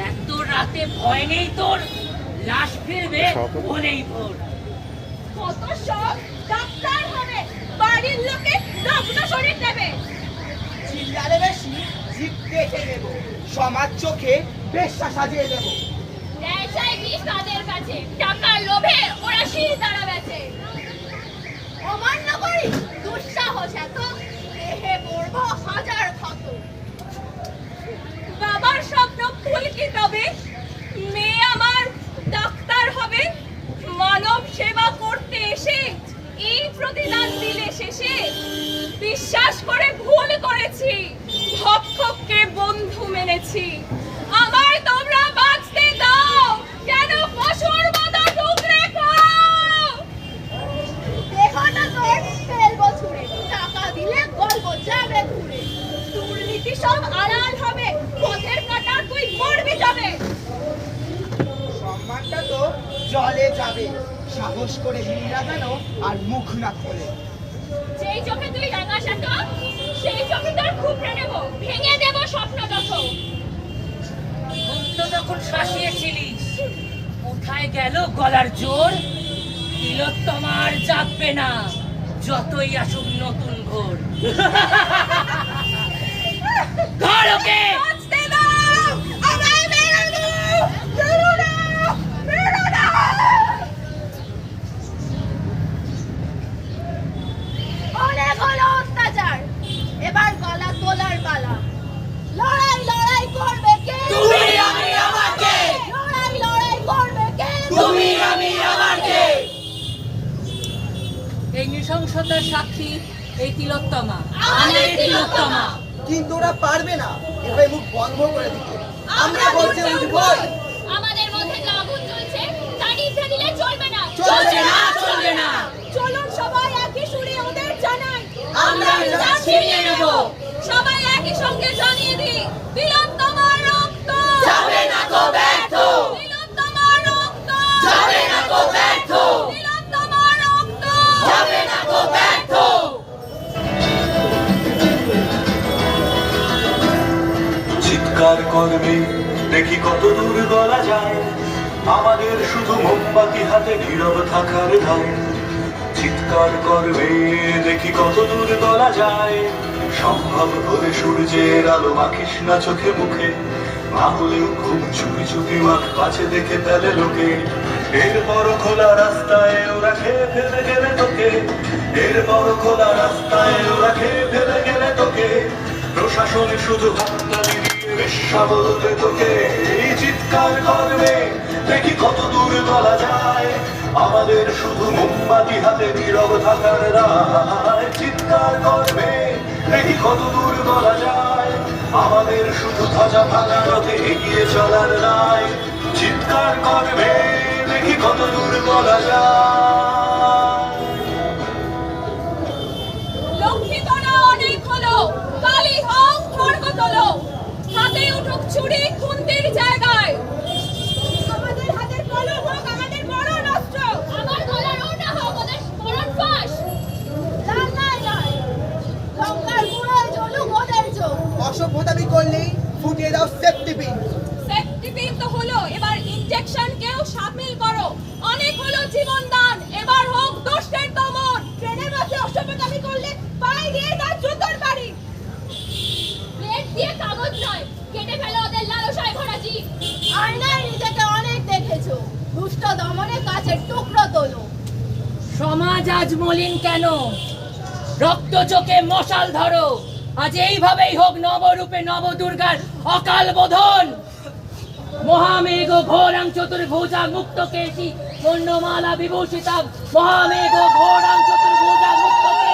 এত রাতে ভয় নেই তোর লাশ ফিরবে বলেই ভোর কত শখ? ডাক্তার হবে বাড়ির লোকে নগ্ন শরীর নেবে চিল্লালে বেশি কেটে দেব সমাজ চোখে বেশ্যা সাজিয়ে দেব। ন্যায় চাই তাদের কাছে টাকার লোভে ওরা শীল তারা বেচে অমান্য করি দুঃসাহস এত দেহে পড়ব হাজার ক্ষত বাবার স্বপ্ন ফুল কি তবে মেয়ে আমার ডাক্তার হবে মানব সেবা করতে এসে এই প্রতিদান দিলে শেষে বিশ্বাস করে ভুল করেছি, ভক্ষককে বন্ধু মেনেছি। আমার তোমরা বাঁচতে দাও, কেন পশুর মতো টুকরে খাও? টাকা দিলে গল্প যাবে ঘুরে। দুর্নীতি সব আড়াল হবে, পথের কাটা তুই মরবি যাবে সম্মানটা তো জলে যাবে। সাহস করে হিন্দা কেন? আর মুখ না খোলে। যেই চোখে তুই রাঙা শাক সেই চোখে তোর খুবড়ে নেব। ভেঙে দেব স্বপ্ন যত মুক্ত তখন শাসিয়েছিলিস কোথায় গেল গলার জোর? তিলোত্তমার জাগবে না যতই আসুক নতুন ঘোর। ধর ওকে বাঁচতে দাও আমায় মেরে দাও মেরো না মেরো না অনেক হলো অত্যাচার এবার গলা তোলার পালা লড়াই লড়াই করবে কে তুমি, আমি, আমার কে? লড়াই লড়াই করবে কে তুমি আমি আমার কে এই নৃশংসতার সাক্ষী এই তিলোত্তমা। আমাদের তিলোত্তমা। কিন্তু ওরা পারবে না। এভাবে মুখ বন্ধ করে দিতে। আমরা বলছি উঠবই আমাদের মধ্যে যে আগুন জ্বলছে তা নিভে দিলে চলবে না। চলবে না চলবে না। চলুন সবাই একই সুরে ওদের জানাই। আমরা ছিনিয়ে নেব। সবাই একই সঙ্গে জানিয়ে দিই। চিৎকার করবে। দেখি কত দূর গলা যায়। আমাদের শুধু মোমবাতি হাতে নীরব থাকার দায় চিৎকার করবে, দেখি কত দূর গলা যায়। সম্ভব হলে সূর্যের আলো মাখিস না চোখে মুখে। না হলেও খুব চুপি চুপি মাখ পাছে দেখে ফেলে লোকে। এরপর খোলা রাস্তায় ওরা খেয়ে ফেলে গেলে তোকে। এরপর খোলা রাস্তায় ওরা খেয়ে ফেলে গেলে তোকে। প্রশাসনে শুধু হাততালি বলবে তোকে এই চিৎকার করবে। দেখি কত দূর বলা যায়। আমাদের শুধু মোমবাতি হাতে নীরব থাকার রায় চিৎকার করবে। দেখি কত দূর বলা যায়। আমাদের শুধু ধ্বজা ভাঙা রথে এগিয়ে চলার রায় চিৎকার করবে। দেখি কত দূর বলা যায়। লক্ষ্মী তোরা অনেক হলো, কালী হোক খড়গ তোলো। হাতে উঠুক ছুরি খুন্তির জায়গায়। আমাদের হাতের কলম হোক আমাদের বড় নষ্ট আমার গলার ওটা হোক ওদের মরণ ফাঁস। লাল নাই নাই লঙ্কার গুঁড়োয় জ্বলুক ওদের চোখ। অসভ্যতামি করলেই ফুটিয়ে দাও সেফটি পিন সেফটি পিন তো হলো এবার ইনজেকশন কেউ সামিল করো। অনেক হলো জীবন দান এবার হোক দুষ্টের দমন ট্রেনের মাঝে অসভ্যতামি করলে পায়ে দিয়ে তার জুতোর বাড়ি প্লেট দিয়ে কাগজ নয় কেটে ফেলো ওদের লালসায় ভরা জীব। আয়নায় নিজেকে অনেক দেখেছ। দুষ্ট দমনে কাছের টুকরো তোলো। সমাজ আজ মলিন কেন? রক্ত চোখে মশাল ধরো। আজ এইভাবেই হোক নবরূপে নব দুর্গার অকাল বোধন। মহামেঘ ঘোরাং চতুর্ভুজা মুক্ত কেশি পূর্ণমালা বিভূষিতা। মহামেঘ ঘোরাং চতুর্ভুজা মুক্ত কেশি